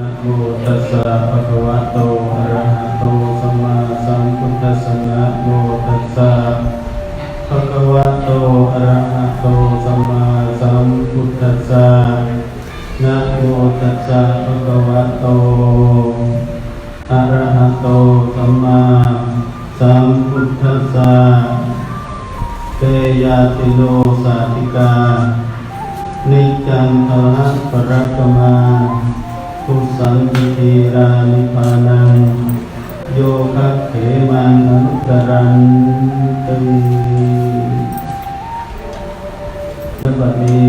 นะโมตัสสะภะคะวะโตอะระหะโตสัมมาสัมพุทธัสสะนะโมตัสสะภะคะวะโตอะระหะโตสัมมาสัมพุทธัสสะนะโมตัสสะภะคะวะโตอะระหะโตสัมมาสัมพุทธัสสะเตยาติโนสาธิกา นิจจังอรหัปรักกมา ทุสังกิติรานิพานัง โยคะเขมังอนุตรันตึงในบัดนี้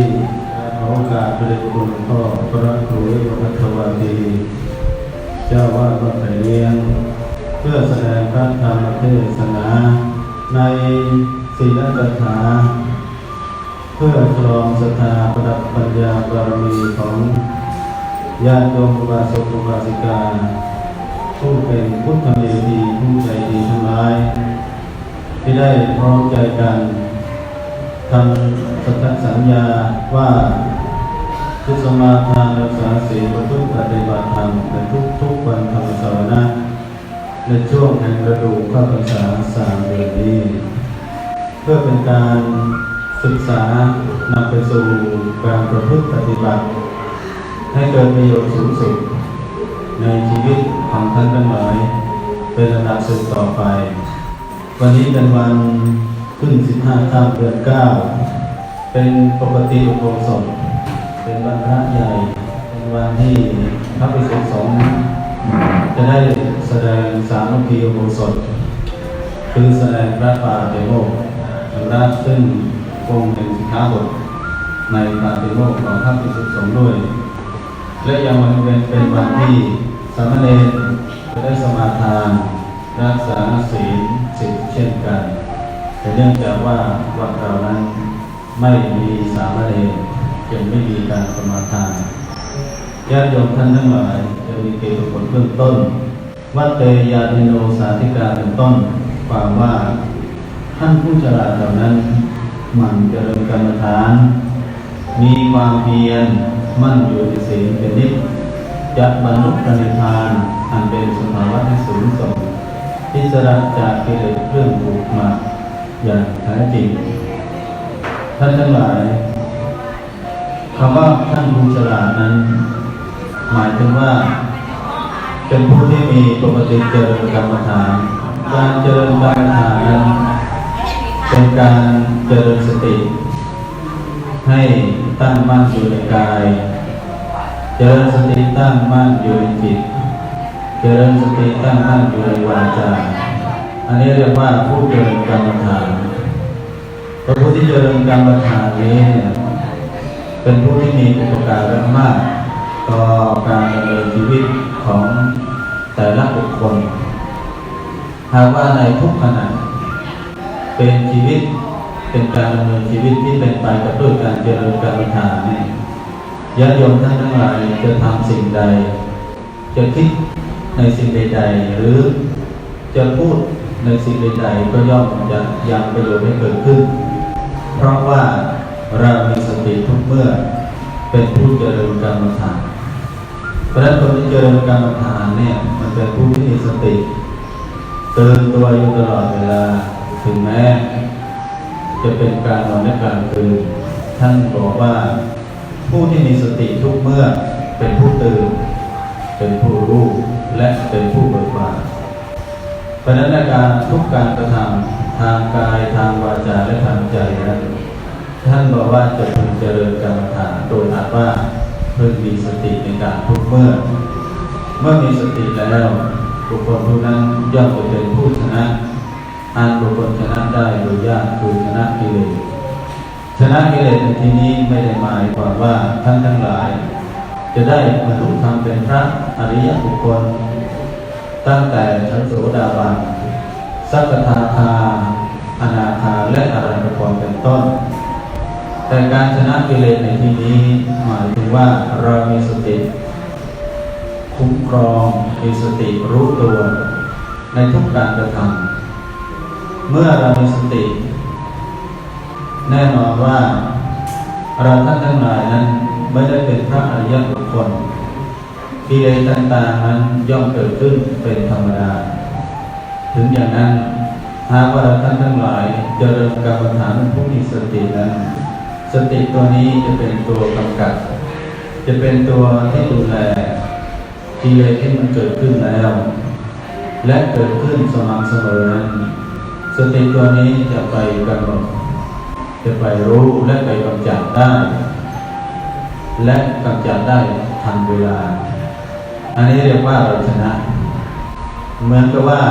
ขอโอกาสพระเดชคุณพ่อพระครูวัฒวาตีเจ้าวาดวัดไผ่เลี้ยง เพื่อแสดงพระธรรมเทศนา ในศีลกถาเพื่อครองศรัทธาประดับปัญญาบารมีของ ญาติโยมอุบาสกอุบาสิกา ผู้เป็นพุทธเมธีผู้ใจดีทั้งหลาย ที่ได้พร้อมใจกันทำสัตสัญญาว่าทุสมาทานรักษาศีลประพฤติปฏิบัติธรรมในทุกทุกวันธรรมสวนะในช่วงแห่งฤดูข้าพรรษาสามเดือนนี้ เพื่อเป็นการศึกษานำไปสู่การประพฤติปฏิบัติ ให้เกิดประโยชน์สูงสุด ในชีวิตของท่านทั้งหลาย เป็นระดับสืบต่อไป วันนี้เป็นวันขึ้น 15ค่ำเดือน 9 เป็นปกติอุโบสถเป็นวันพระใหญ่ เป็นวันที่พระภิกษุสงฆ์จะได้แสดงสามัคคีอุโบสถคือแสดงพระปาติโมกข์รัฐซึ่งองค์เป็นสิกขาบทในปาติโมกข์ของพระภิกษุสงฆ์ด้วย และยังวันเป็นเป็นวันที่สามเณรได้สมาทาน รักษาศีลสิทเช่นกัน แต่เนื่องจากว่าวัดเรานั้นไม่มีสามเณรจึงไม่มีการสมาทานญาติโยมท่านทั้งหลายจะมีเกณฑ์ผลเบื้องต้น วัดเตยาติโนสาธิกาเป็นต้นความว่าท่านผู้ฉลาดเหล่านั้นหมั่นเจริญกรรมฐาน มีความเพียร มั่นอยู่ในศีลเป็นนิจจะบรรลุพระนิพพานอันเป็นสภาวะที่สูงส่งที่สระจากกิเลสเครื่องผูกมาอย่างแท้จริง ท่านทั้งหลายคำว่าท่านผู้ฉลาดนั้น หมายถึงว่า เป็นผู้ที่มีปกติเจริญกรรมฐาน การเจริญกรรมฐานนั้นเป็นการเจริญสติ ให้ตั้งมั่นอยู่ในกาย เจริญสติตั้งมั่นอยู่ในจิต เจริญสติตั้งมั่นอยู่ในวาจา อันนี้เรียกว่าผู้เจริญกรรมฐานพระผู้ที่เจริญกรรมฐานนี้เป็นผู้ที่มีอุปการะมาก ต่อการดำเนินชีวิตของแต่ละบุคคลหากว่าในทุกขณะเป็นชีวิตเป็นการดำเนินชีวิตที่เป็นไปกับด้วยการเจริญกรรมฐานเนี่ย ญาติโยมท่านทั้งหลายจะทำสิ่งใด จะคิดในสิ่งใดๆหรือจะพูดในสิ่งใดๆก็ย่อมจะยังประโยชน์ให้เกิดขึ้น เพราะว่าเรามีสติทุกเมื่อเป็นผู้เจริญกรรมฐานเพราะฉะนั้นคนที่เจริญกรรมฐานเนี่ยมันเป็นผู้ที่มีสติเตื่นตัวอยู่ตลอดเวลาถึงแม้ จะเป็นการนอนและการตื่นท่านบอกว่า ผู้ที่มีสติทุกเมื่อเป็นผู้ตื่น เป็นผู้รู้และเป็นผู้เบิกบานเพราะนั้นในการทุกการกระทำทางกายทางวาจาและทางใจนั้นท่านบอกว่าจะพึงเจริญกรรมฐานโดยอาจว่าเพิ่งมีสติในการทุกเมื่อ เมื่อมีสติแล้วบุคคลผู้นั้นย่อมจะเป็นผู้ชนะอันบุคคลชนะได้โดยยากคือชนะกิเลส ชนะกิเลสในที่นี้ไม่ได้หมายความว่าท่านทั้งหลาย จะได้บรรลุธรรมเป็นพระอริยบุคคล ตั้งแต่ชั้นโสดาบันสักทาคาอนาคาและอรันตผลเป็นต้น แต่การชนะกิเลสในที่นี้หมายถึงว่าเรามีสติ คุ้มครองมีสติรู้ตัว ในทุกการกระทำเมื่อเรามีสติ แน่นอนว่าเราท่านทั้งหลายนั้นไม่ได้เป็นพระอริยบุคคลทกิเลสต่างๆนั้นย่อมเกิดขึ้นเป็นธรรมดา ถึงอย่างนั้นหากว่าท่านทั้งหลายเจริญกรรมฐานผู้มีสตินั้น สติตัวนี้จะเป็นตัวกำกับ จะเป็นตัวที่ดูแลกิเลสที่มันเกิดขึ้นแล้ว และเกิดขึ้นสม่ำเสมอนั้นสติตัวนี้จะไปกำหนด จะไปรู้และไปกำจัดได้ และกำจัดได้ทันเวลา อันนี้เรียกว่าเราชนะ เหมือนกับว่า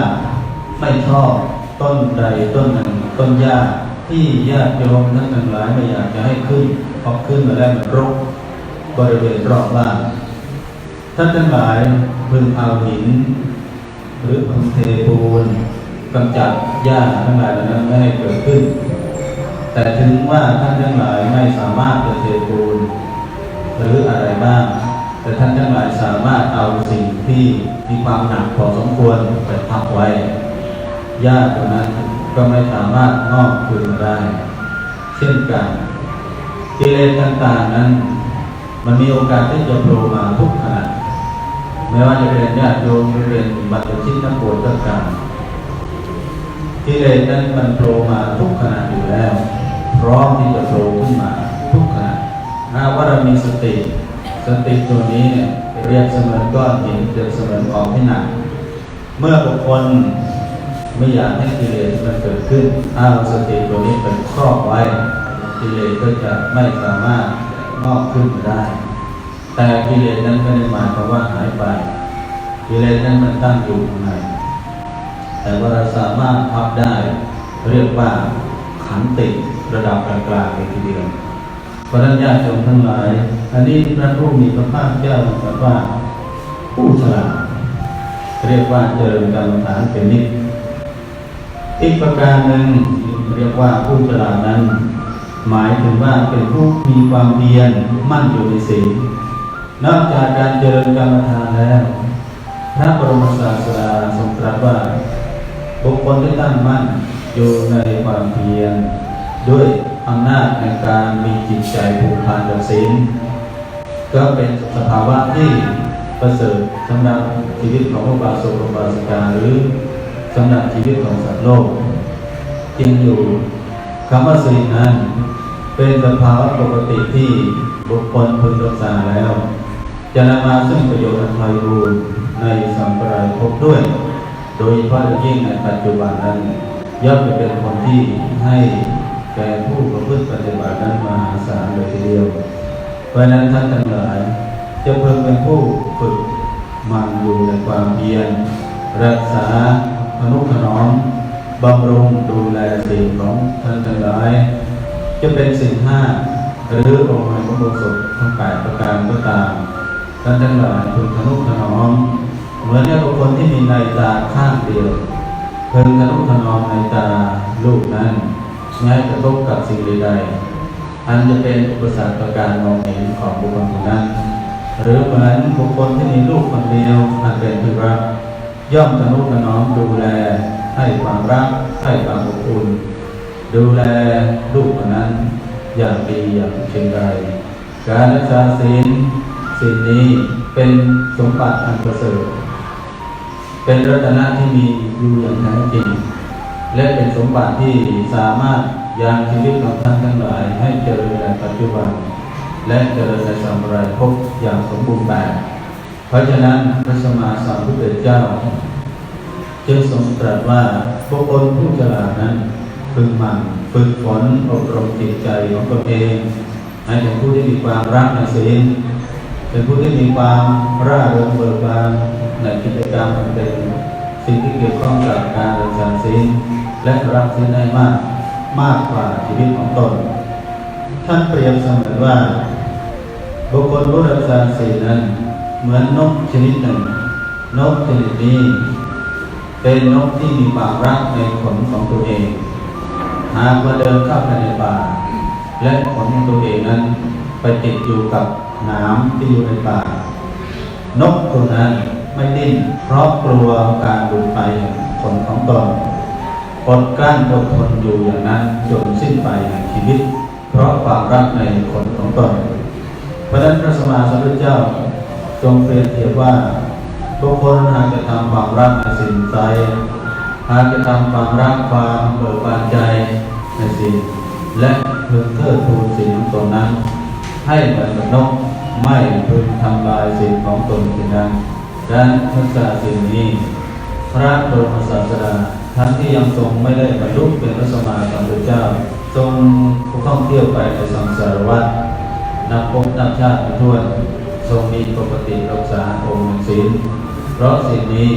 ไม่ชอบต้นใดต้นหนึ่งต้นหญ้าที่ญาติโยมทั้งทั้งหลายไม่อยากจะให้ขึ้นพอขึ้นมาแล้วมันรกบริเวณรอบบ้านท่านทั้งหลายพึงเอาหิน หรือพึงเทปูนกำจัดหญ้าทั้งหลายนั้นไม่ให้เกิดขึ้น แต่ถึงว่าท่านทั้งหลายไม่สามารถจะเทปูนหรืออะไรบ้าง แต่ท่านทั้งหลายสามารถเอาสิ่งที่มีความหนักพอสมควรไปทับไว้หญ้าตัวนั้นก็ไม่สามารถงอกขึ้นมาได้ เช่นกันกิเลสต่างๆนั้น มันมีโอกาสที่จะโผล่มาทุกขณะไม่ว่าจะเป็นญาติโยมหรือเป็นบัตรชิตนักบวชก็ตามกิเลสนั้นมันโผล่มาทุกขณะอยู่แล้ว พร้อมที่จะโผล่ขึ้นมาทุกขณะถ้าว่าเรามีสติ สติตัวนี้เนี่ยเรียกเสมือนก้อนหินเปรียบเสมือนของที่หนักเมื่อบุคคลไม่อยากให้กิเลสมันเกิดขึ้นเอาสติตัวนี้เป็นครอบไว้กิเลสก็จะไม่สามารถงอกขึ้นมาได้ แต่กิเลสนั้นไม่ได้หมายความว่าหายไปกิเลสนั้นมันตั้งอยู่ข้างในแต่ว่าเราสามารถพับได้เรียกว่า ขันติระดับกลางๆเลยทีเดียวพระนั้นญาติโยมทั้งหลาย อันนี้พระผู้มีพระภาคเจ้าตรัสว่าผู้ฉลาดเรียกว่าเจริญกรรมฐานเป็นนิจอีกประการหนึ่งเรียกว่าผู้ฉลาดนั้น หมายถึงว่าเป็นผู้มีความเพียรมั่นอยู่ในศีลนอกจากการเจริญกรรมฐานแล้วพระบรมศาสดาทรงตรัสว่าบุคคลที่ตั้งมั่น อยู่ในความเพียรด้วยอำนาจในการมีจิตใจผูกพันกับศีลก็เป็นสภาวะที่ประเสริฐสำหรับชีวิตของพระบาสกบาสิกาหรือสำหรับชีวิตของสัตว์โลกจริงอยู่คำว่าศีลนั้น เป็นสภาวะปกติที่บุคคลพึงรักษาแล้ว จะนำมาซึ่งประโยชน์อันไพบูรณ์ในสัมปรายภพด้วย โดยเฉพาะอย่างยิ่งในปัจจุบันนั้น ย่อมจะเป็นคนที่ให้แก่ผู้ประพฤติปฏิบัตินั้นมหาศาลเลยทีเดียว เพราะนั้นท่านทั้งหลายจะเพิ่งเป็นผู้ฝึกมันอยู่ในความเพียรรักษาอนุถนอมบำรุงดูแลสิ่งของท่านทั้งหลาย จะเป็นสิ่งห้าหรือองค์ในพระโบสถทั้งแปดประการก็ตามท่านทั้งหลายพึงทนุถนอมเหมือนกับคนที่มีในตาข้างเดียว พิ่งทนุถนอมในตาลูกนั้นไม่ให้กระทบกับสิ่งใดๆอันจะเป็นอุปสรรคต่อการมองเห็นของบุคคลคนนั้น หรือเหมือนบุคคลที่มีลูกคนเดียวอันเป็นที่รักย่อมทนุถนอมดูแลให้ความรักให้ความอบอุ่นดูแลลูกคนนั้น อย่างดีอย่างเช่นไรการรักษาศีลสิ่งนี้เป็นสมบัติอันประเสริฐ เป็นรัตนะที่มีอยู่อย่างแท้จริง และเป็นสมบัติที่สามารถยังชีวิตของท่านทั้งหลายให้เจริญในปัจจุบัน และเจริญในสัมปรายภพอย่างสมบูรณ์แบบ เพราะฉะนั้นพระสมมาสัมพุทธเจ้า จึงทรงตรัสว่าบุคคลผู้ฉลาดนั้นพึงหมั่นฝึกฝนอบรมจิตใจของตนเองให้เป็นผู้ที่มีความรักในศีลเป็นผู้ที่มีความร่าเริงเบิกบาน ในกิจกรรมเป็นสิ่งที่เกี่ยวข้องกับการรักษาศีลและรักศีลได้มากมากกว่าชีวิตของตน ท่านเปรียบเสมือนว่า บุคคลผู้รักษาศีลนั้น เหมือนนกชนิดหนึ่ง นกชนิดนี้ เป็นนกที่มีความรักในขนของตัวเอง หากว่าเดินเข้าไปในป่า และขนของตัวเองนั้น ไปติดอยู่กับหนามที่อยู่ในป่า นกตัวนั้น ไม่ดิ้นเพราะกลัวการหลุดไปแห่งขนของตนอดกลั้นอดทนอยู่อย่างนั้นจนสิ้นไปแห่งชีวิต เพราะความรักในขนของตนพระนั้นพระสมมาสัมพุทธเจ้าทรงเปรียบเทียบว่าบุคคลหากจะทำความรักในสิ่งใจหากจะทำความรักความเบิกบานใจในสิ่งและเพึงเทิดทูนสิ่งของตนนั้น ให้เหมือนกับนกไม่พึงทำลายสิ่งของตนเช่นนั้น ดังนั้นทักษะสิ่งนี้ พระบรมศาสดาทั้งที่ยังทรงไม่ได้บรรลุเป็นพระสมมาสัมพุทธเจ้า ทรงท่องเที่ยวไปในสังสารวัฏนับภพนับชาติไม่ถ้วนทรงมีปกติรักษาองค์ศีลเพราะสิ่งนี้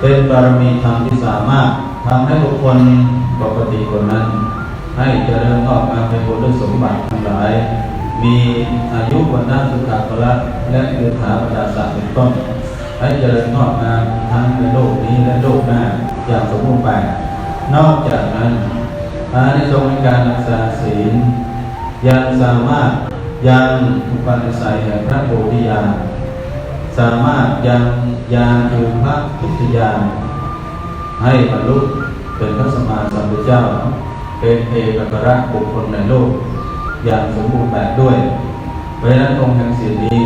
เป็นบารมีธรรมที่สามารถทำให้บุคคลปกติคนนั้น ให้เจริญงอกงามไปบนด้วยสมบัติทั้งหลาย มีอายุวันนาสุขภาละและคือถาบรรดาศักดิ์เป็นต้น ให้เจริญงอกงามทั้งในโลกนี้และโลกหน้าอย่างสมบูรณ์แบบนอกจากนั้นอานิสงส์ในการรักษาศีลยังสามารถยังอุปนิสัยแห่งพระโพธิญาณสามารถยังยานคือพระพุทธญาณให้บรรลุเป็นพระสมมาสัมพุทธเจ้า เป็นเอกอัครบุคคลในโลก อย่างสมบูรณ์แบบด้วยเพราะฉะนั้นองค์แห่งศีลนี้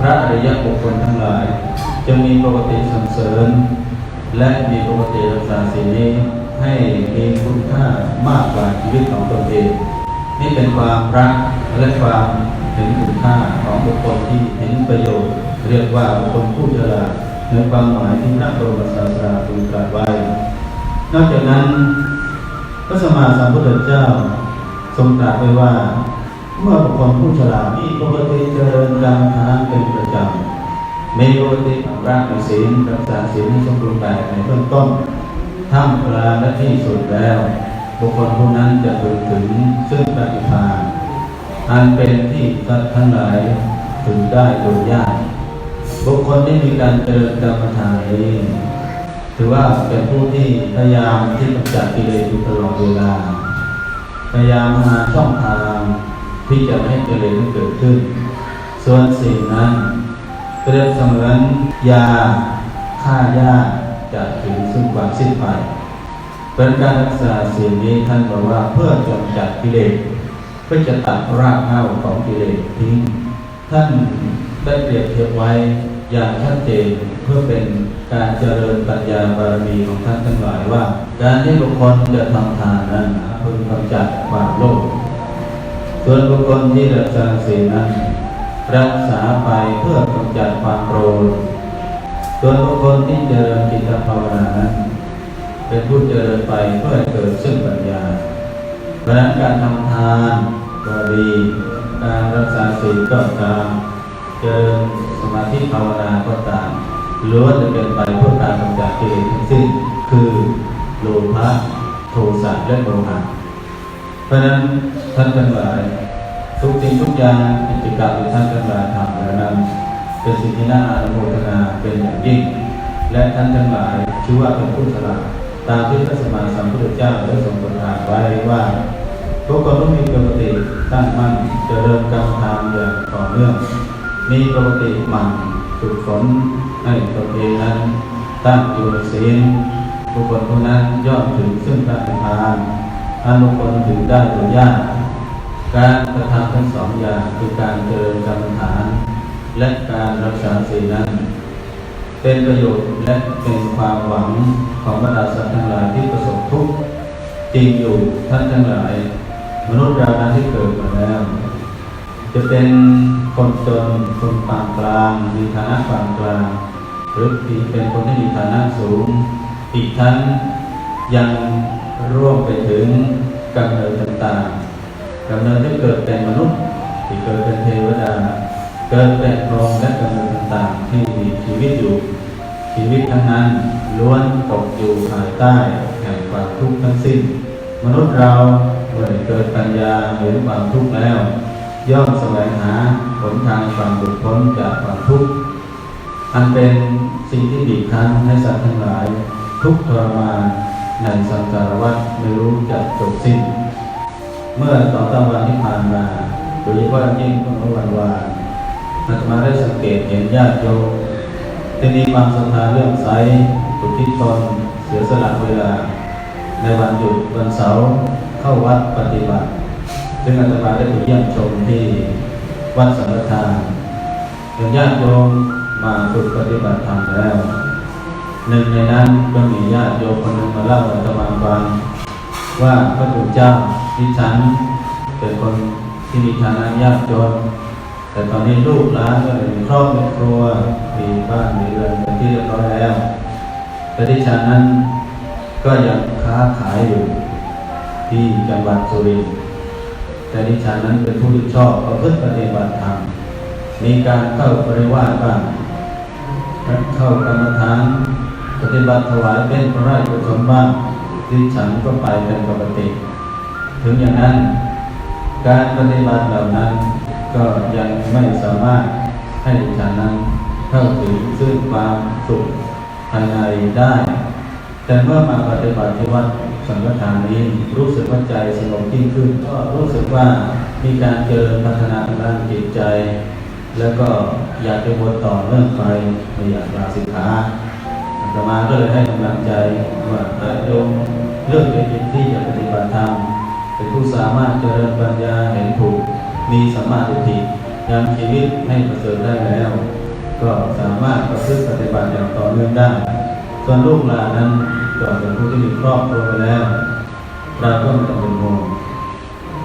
พระอริยบุคคลทั้งหลาย จะมีปกติสรรเสริญ และมีปกติรักษาศีลนี้ให้มีคุณค่ามากกว่าชีวิตของตนเอง นี่เป็นความรักและความเห็นคุณค่าของบุคคลที่เห็นประโยชน์ เรียกว่าบุคคลผู้ฉลาดในความหมายที่พระบรมศาสดาทรงตรัสไว้ นอกจากนั้นพระสมมาสัมพุทธเจ้าทรงตรัสไว้ว่า เมื่อบุคคลผู้ฉลาดมีปกติเจริญการทานเป็นประจำ มีปกติทำรักในศีลรักษาศีลให้สมบูรณ์แบบในเบื้องต้นท่ามกลางและที่สุดแล้ว บุคคลผู้นั้นจะถึงถึงซึ่งปฏิภาณอันเป็นที่สัตว์ทั้งหลายถึงได้โดยยากบุคคลที่มีการเจริญกรรมฐานนี้ถือว่าเป็นผู้ที่พยายามที่กำจัดกิเลสอยู่ตลอดเวลา พยายามหาช่องทางที่จะไม่ให้กิเลสเกิดขึ้น ส่วนสิ่งนั้น เปรียบเสมือนยาฆ่าหญ้าจะถึงซึ่งความสิ้นไปเป็นการรักษาสิ่งนี้ท่านบอกว่าเพื่อกำจัดกิเลสเพื่อจะตัดรากเหง้าของกิเลสทิ้ง ท่านได้เปรียบเทียบไว้อย่างชัดเจนเพื่อเป็นการเจริญปัญญาบารมีของท่านทั้งหลายว่า การที่บุคคลจะทำทานนั้นพึงกำจัดความโลภส่วนบุคคลที่รักษาศีลนั้น รักษาไปเพื่อกำจัดความโกรธส่วนบุคคลที่เจริญจิตภาวนานั้นเป็นผู้เจริญไปเพื่อเกิดซึ่งปัญญาเพราะนั้นการทำทานก็ดี การรักษาศีลก็ตามเจริญสมาธิภาวนาก็ตามล้วนจะเป็นไปเพื่อการกำจัดกิเลสทั้งสิ้นคือโลภะโทสะและโมหะเพราะฉะนั้นท่านทั้งหลาย ทุกสิ่งทุกอย่างกิจกรรมที่ท่านทั้งหลายทำแล้วนั้นเป็นสิ่งที่น่าอนุโมทนาเป็นอย่างยิ่ง และท่านทั้งหลายชื่อว่าเป็นผู้ฉลาดตามที่พระสมมาสัมพุทธเจ้าได้ทรงประทานไว้ว่าทุกคนต้องมีปกติตั้งมั่นเจริญกรรมฐานอย่างต่อเนื่อง มีปกติหมั่นฝึกฝนให้ตนเองนั้นตั้งอยู่ศีลบุคคลผู้นั้นย่อมถึงซึ่งพระนิพพานอนุคคลถึงได้โดยยาก การกระทำทั้งสองอย่างคือการเจริญกรรมฐาน และการรักษาศีลนั้น เป็นประโยชน์และเป็นความหวังของบรรดาสัตว์ทั้งหลายที่ประสบทุกข์จริงอยู่ท่านทั้งหลาย มนุษย์เรานั้นที่เกิดมาแล้ว จะเป็นคนจนคนปานกลางมีฐานะปานกลางหรือเป็นคนที่มีฐานะสูง อีกทั้งยังร่วมไปถึงกำเนิดต่างๆ กำเนิดที่เกิดเป็นมนุษย์ที่เกิดเป็นเทวดา เกิดเป็นพรหมและกำเนิดต่างๆที่มีชีวิตอยู่ ชีวิตทั้งนั้นล้วนตกอยู่ภายใต้แห่งความทุกข์ทั้งสิ้น มนุษย์เราเมื่อเกิดปัญญาเห็นความทุกข์แล้ว ย่อมแสวงหาหนทางความหลุดพ้นจากความทุกข์อันเป็นสิ่งที่บีบคั้นให้สัตว์ทั้งหลาย ทุกทรมานในสังสารวัฏไม่รู้จักจบสิ้น เมื่อสองสามวันที่ผ่านมาโดยเฉพาะยิ่งเมื่อวันวานอาตมาได้สังเกตเห็นญาติโยมที่มีความศรัทธาเรื่องใสอุทิศตนเสียสละเวลา ในวันหยุดวันเสาร์เข้าวัดปฏิบัติ ซึ่งอาตมาได้ไปเยี่ยมชมที่วัดสังฆทานอย่างญาติโยมมาฝึกปฏิบัติธรรมแล้ว หนึ่งในนั้นก็มีญาติโยมคนหนึ่งมาเล่าอาตมาฟังว่าพระพุทธเจ้า ที่ฉันเป็นคนที่มีฐานะยากจน แต่ตอนนี้ลูกหลานก็มีครอบมีครัวมีบ้านมีเรือนเป็นที่เรียบร้อยแล้วแต่ที่ฉันนั้นก็ยังค้าขายอยู่ที่จังหวัดสุรินทร์แต่ดิฉันนั้นเป็นผู้ที่ชอบประพฤติปฏิบัติธรรมมีการเข้าปริวาสบ้างเข้ากรรมฐานปฏิบัติถวายเป็นพระราชกุศลบ้างดิฉันก็ไปเป็นปกติ ถึงอย่างนั้น การปฏิบัติเหล่านั้น ก็ยังไม่สามารถให้ฉันนั้นเข้าถึงซึ่งความสุขภายในได้ แต่เมื่อมาปฏิบัติที่วัดสังฆทานนี้รู้สึกว่าใจสงบยิ่งขึ้น ก็รู้สึกว่ามีการเจริญพัฒนาทางด้านจิตใจ แล้วก็อยากจะวชต่อเนื่องไปไม่อยากลาสิกขาอาตมาก็เลยให้กำลังใจว่าอาโยมเลือกเป็นที่จะปฏิบัติธรรม เป็นผู้สามารถเจริญปัญญาเห็นถูก มีสัมมาทิฏฐิยังชีวิตให้ประเสริฐได้แล้ว ก็สามารถประพฤติปฏิบัติอย่างต่อเนื่องได้ ส่วนลูกหลานนั้นก็เป็นผู้ที่มีครอบครัวไปแล้วเราก็ไม่ต้องเป็นห่วง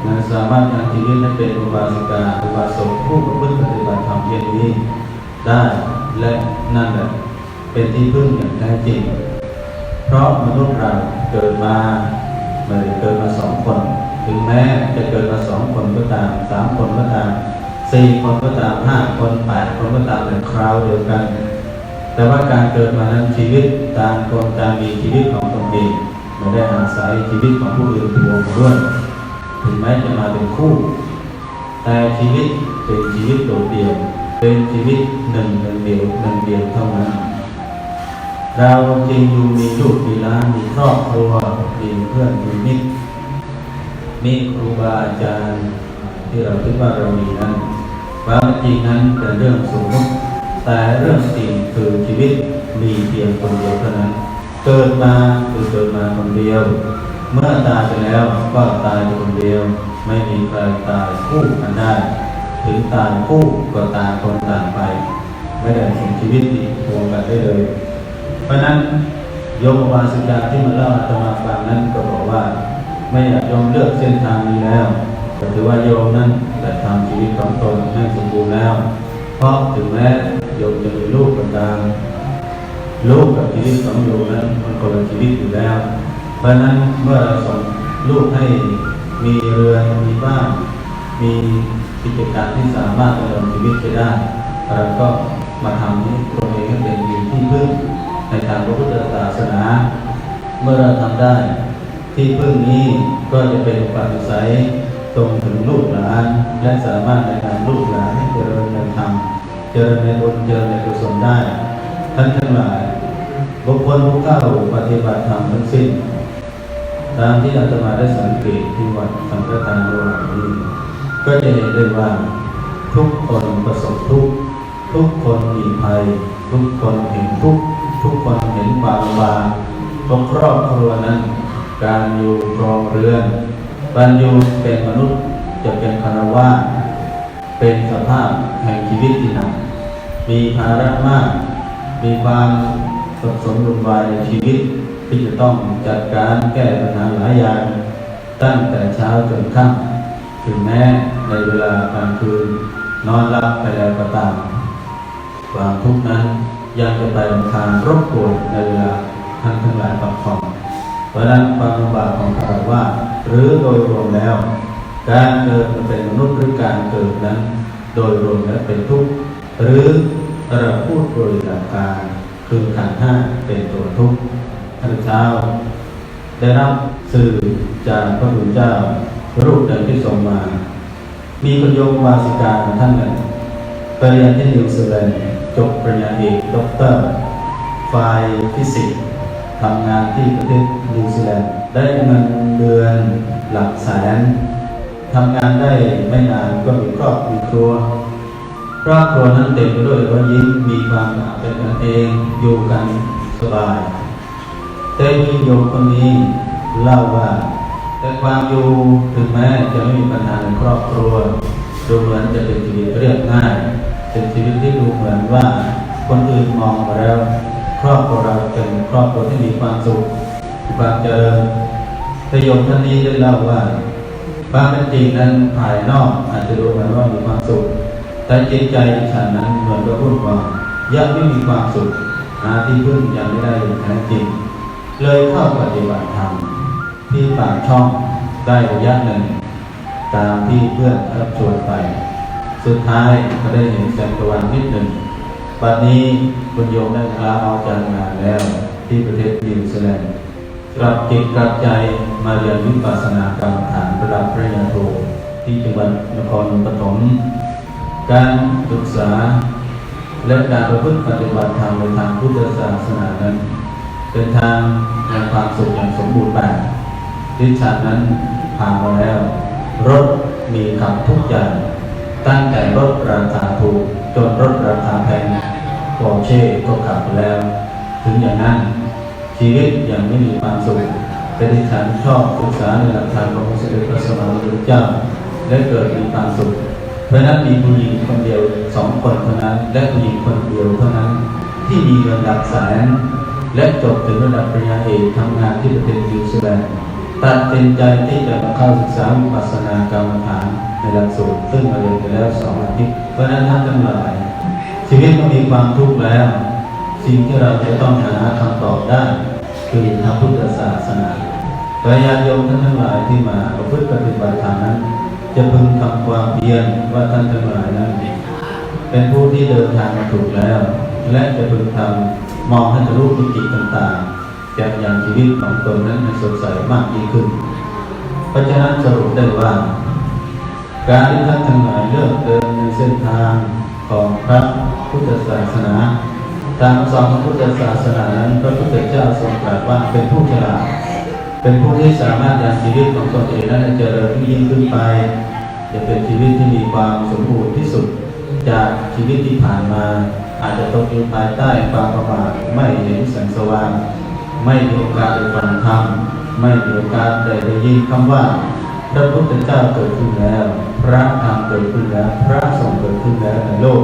นะสามารถยังชีวิตให้เป็นอุบาสิกาอุบาสกผู้ประพฤติปฏิบัติธรรมเช่นนี้ได้และนั่นแหละเป็นที่พึ่งอย่างแท้จริง เพราะมนุษย์เราเกิดมา ม่ได้เกิดมาสองคน ถึงแม้จะเกิดมาสองคนก็ตามสามคนก็ตามสี่คนก็ตามห้าคนแปดคนก็ตามเป็นคราวเดียวกัน แต่ว่าการเกิดมานั้นชีวิตต่างคนต่างมีชีวิตของตนเองไม่ได้อาศัยชีวิตของผู้อื่นรวมมด้วยถึงแม้จะมาเป็นคู่ แต่ชีวิตเป็นชีวิตโดดเดี่ยว เป็นชีวิตหนึ่งหนึ่งเดียวหนึ่งเดียวเท่านั้น เราจริงอยู่มีลูกมีล้านมีครอบครัวมีเพื่อนมีมิตรมีครูบาอาจารย์ที่เราคิดว่าเรามีนั้นความจริงนั้นเป็นเรื่องสมมติแต่เรื่องจริงคือชีวิตมีเพียงคนเดียวเท่านั้น เกิดมาคือเกิดมาคนเดียว เมื่อตายไปแล้วก็ตายคนเดียว ไม่มีใครตายคู่กันได้ ถึงตายคู่ก็ตายคนต่างไป ไม่ได้สิ่งชีวิตที่รวมกันได้เลย เพราะนั้นโยมวาสิกาที่มาเล่าอาตมาฟังนั้นก็บอกว่า ไม่อยากโยมเลือกเส้นทางนี้แล้วก็ถือว่าโยมนั้นได้ทำชีวิตของตนให้สมบูรณ์แล้ว เพราะถึงแม้โยมจะมีลูกก็ตามลูกกับชีวิตของโยมนั้นมันคนละชีวิตอยู่แล้ว เพราะนั้นเมื่อเราส่งลูกให้มีเรือนมีบ้านมีกิจการที่สามารถดำเนินชีวิตไปได้เราก็มาทำนี้ตัวเองให้เป็นที่พึ่ง ในทางพระพุทธศาสนา เมื่อเราทำได้ ที่พึ่งนี้ก็จะเป็นอุปนิสัยตรงถึงลูกหลานและสามารถในการลูกหลานให้เจริญในธรรมเจริญในบุญเจริญในกุศลได้ ท่านทั้งหลายบุคคลผู้เข้าปฏิบัติธรรมทั้งสิ้น ตามที่อาตมาได้สังเกตที่วัดสังฆทานโบราณนี้ก็จะเห็นได้ว่าทุกคนประสบทุกทุกคนมีภัย ทุกคนเห็นทุกข ทุกคนเห็นความลำบากของครอบครัวนั้น การอยู่ครองเรือนการอยู่เป็นมนุษย์จะเป็นคารวะเป็นสภาพแห่งชีวิตที่หนักมีภาระมาก มีความสับสนวุ่นวายในชีวิตที่จะต้องจัดการแก้ปัญหาหลายอย่าง ตั้งแต่เช้าจนค่ำถึงแม้ในเวลากลางคืน นอนหลับไปแล้วก็ตามความทุกข์นั้น ยังจะไปรำคาญรบกวนในเวลาท่านทั้งหลายพักผ่อนเพราะนั้นความลำบากของคารวะหรือโดยรวมแล้ว การเกิดมาเป็นมนุษย์หรือการเกิดนั้น โดยรวมแล้วเป็นทุกข์หรือเราพูดโดยหลักการคือขันธ์ห้าเป็นตัวทุกข์ท่านเช้าได้รับสื่อจากพระพุทธเจ้ารูปเดิมที่ส่งมา มีคุณโยมวาสิกาท่านหนึ่งไปเรียนที่นิวซีแลนด์ จบปริญญาเอกด็อกเตอร์ฝ่ายฟิสิกส์ทำงานที่ประเทศนิวซีแลนด์ได้เงินเดือนหลักแสนทำงานได้ไม่นานก็มีครอบมีครัวครอบครัวนั้นเต็มไปด้วยรอยยิ้มมีความเป็นกันเองอยู่กันสบาย แต่มีโยมคนนี้เล่าว่า แต่ความอยู่ถึงแม้จะไม่มีปัญหาในครอบครัวดูเหมือนจะเป็นชีวิตเรียบง่าย เป็นชีวิตที่ดูเหมือนว่าคนอื่นมองมาแล้ว ครอบครัวเราเป็นครอบครัวที่มีความสุขความเจริญประโยคท่านนี้ได้เล่าว่าความเป็นจริงนั้นภายนอกอาจจะดูเหมือนว่ามีความสุข แต่จิตใจฉันนั้นเหมือนกับพูดว่ายังไม่มีความสุขหาที่พึ่งยังไม่ได้อย่างแท้จริง เลยเข้าปฏิบัติธรรมที่ปากช่องได้ระยะหนึ่ง ตามที่เพื่อนรับชวนไป สุดท้ายก็ได้เห็นแสงตะวันนิดหนึ่งบัดนี้คุณโยมได้ลาออกจากงานแล้ว ที่ประเทศนิวซีแลนด์กลับจิตกลับใจมาเรียนวิปัสสนากรรมฐานระดับปริญาโทที่จังหวัดนครปฐมการศึกษา และการประพฤติปฏิบัติธรรมในทางพุทธศาสนานั้นเป็นทางแห่งความสุขอย่างสมบูรณ์แบบดิฉันนั้นผ่านมาแล้ว รถมีขับทุกอย่าง ตั้งแต่รถราคาถูกจนรถราคาแพงปอร์เช่ก็ขับแล้ว ถึงอย่างนั้น ชีวิตยังไม่มีความสุขแต่ดิฉันชอบศึกษาในหลักธรรมของพระสมเด็จพระสัมมาสัมพุทธเจ้าและเกิดมีความสุข เพราะนั้นมีผู้หญิงคนเดียวสองคนเท่านั้น และผู้หญิงคนเดียวเท่านั้น ที่มีเงินหลักแสนและจบถึงระดับปริญญาเอกทำงานที่ประเทศนิวซีแลนด์ตัดสินใจที่จะมาเข้าศึกษาวิปัสสนากรรมฐาน ในหลักสูตรซึ่งมาเรียนไปแล้วสองอาทิตย์เพราะฉะนั้นท่านทั้งหลาย ชีวิตก็มีความทุกข์แล้ว สิ่งที่เราจะต้องหาคำตอบได้ คือพระพุทธศาสนาพระญาติโยมท่านทั้งหลายที่มาประพฤติปฏิบัติธรรมนั้น จะพึงทำความเพียรว่าท่านทั้งหลายนั้นเป็นผู้ที่เดินทางมาถูกแล้ว และจะพึงทำมองให้ทะลุมิติต่างๆจากอย่างชีวิตของตนนั้นให้สดใสมากยิ่งขึ้น เพราะฉะนั้นสรุปได้ว่า การที่ท่านทั้งหลายเลือกเดินในเส้นทางของพระพุทธศาสนา ตามสอนของพุทธศาสนานั้นพระพุทธเจ้าทรงตรัสว่าเป็นผู้ฉลาด เป็นผู้ที่สามารถยังชีวิตของตนเองนั้นให้เจริญยิ่งขึ้นไป จะเป็นชีวิตที่มีความสมบูรณ์ที่สุด จากชีวิตที่ผ่านมา อาจจะตกอยู่ภายใต้ความประมาทไม่เห็นแสงสว่าง ไม่มีโอกาสได้ฟังธรรมไม่มีโอกาสได้ได้ยินคำว่าพระพุทธเจ้าเกิดขึ้นแล้ว พระธรรมเกิดขึ้นแล้ว พระสงฆ์เกิดขึ้นแล้วในโลก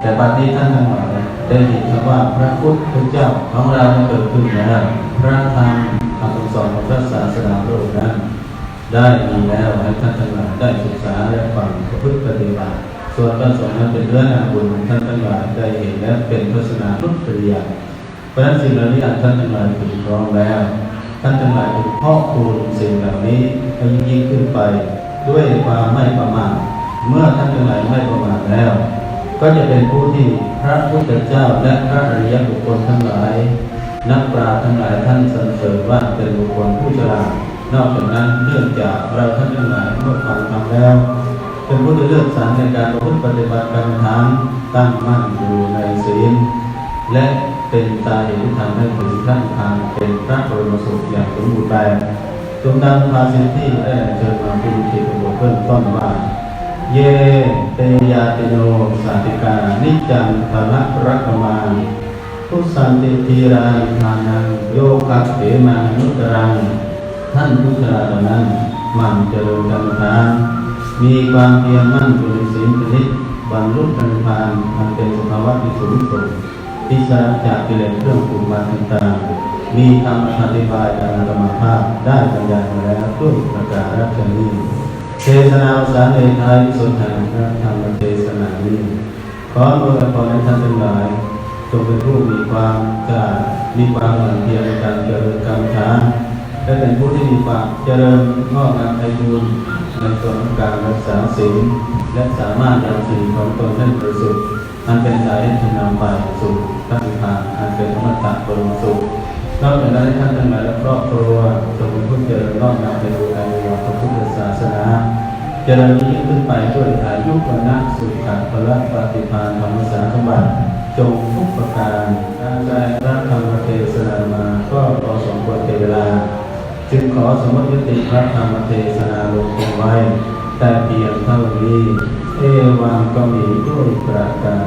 แต่บัดนี้ท่านทั้งหลายได้ยินคำว่าพระพุทธเจ้าของเราเกิดขึ้นแล้วพระธรรมคำสอนของพระศาสนาโลกนั้นได้มีแล้วให้ท่านทั้งหลายได้ศึกษาและฟังประพฤติปฏิบัติส่วนพระสงฆ์นั้นเป็นเรื่องงานบุญท่านทั้งหลายได้เห็นและเป็นพัฒนาพุทธปริยาเพราะนั้นสิ่งเหล่านี้ท่านทั้งหลายถึงพร้อมแล้ว ท่านทั้งหลายจึงพ่อคูณสิ่งเหล่านี้ให้ยิ่งขึ้นไป ด้วยความไม่ประมาทเมื่อท่านทั้งหลายไม่ประมาทแล้ว ก็จะเป็นผู้ที่พระพุทธเจ้าและพระอริยบุคคลทั้งหลาย นักปราชญ์ทั้งหลายท่านสรรเสริญว่าเป็นบุคคลผู้ฉลาดนอกจากนั้นเนื่องจากเราท่านทั้งหลายเมื่อฟังธรรมแล้ว เป็นผู้ที่เลือกสรรในการประพฤติปฏิบัติกรรมฐานตั้งมั่นอยู่ในศีลและเป็นตาเห็นธรรมให้ถึงขั้นทางเป็นพระบรมสุขอย่างสมบูรณ์แบบ จงนำพาสิทธิได้เชิญมาพูดที่ประบทเบื้องต้นว่า เยเตยาติโนสาติกา นิจังภละรักมาทุสันติทีรานิทานังโยกัสเถมานุตรัง ท่านผู้ฉลาดเหล่านั้นมั่นเจริญกรรมฐาน มีความเพียรมั่นอยู่ในศีลชนิดบรรลุธรรมพานอันเป็นสภาวะที่สูงส่งที่สละจากกิเลสเครื่องปรุงมาต่างๆ มีคำอธิบายการธรรมภาพได้บรรยายมาแล้วด้วยประกาศชนีเทศนาสารในท้ายสุดแห่งพระธรรมเทศนานี้ขอโดยพรให้ท่านทั้งหลายจงเป็นผู้มีความกล้ามีความหมั่นเพียรในการเจริญกรรมฐานและเป็นผู้ที่มีความเจริญงอกงามไพบูรณ์ในส่วนของการรักษาศีลและสามารถยังศีลของตนให้บริสุทธิ์อันเป็นสายที่นำไปสู่พระนิพพานอันเป็นธรรมตะบรมสุข นอกจากนั้นท่านทั้งหลายและครอบครัวจงเป็นผู้เจริญงอกงามไพบูรณ์ในวงพระพุทธศาสนาเจริญยิ่งขึ้นไปด้วยอายุวันนะสุขะพละปฏิภาณธรรมสารสมบัติจงทุกประการการแสดงพระธรรมเทศนามาก็พอสมควรแก่เวลา จึงขอสมมติยุติพระธรรมเทศนาลงคงไว้ แต่เพียงเท่านี้ เอวังก็มีด้วยประการ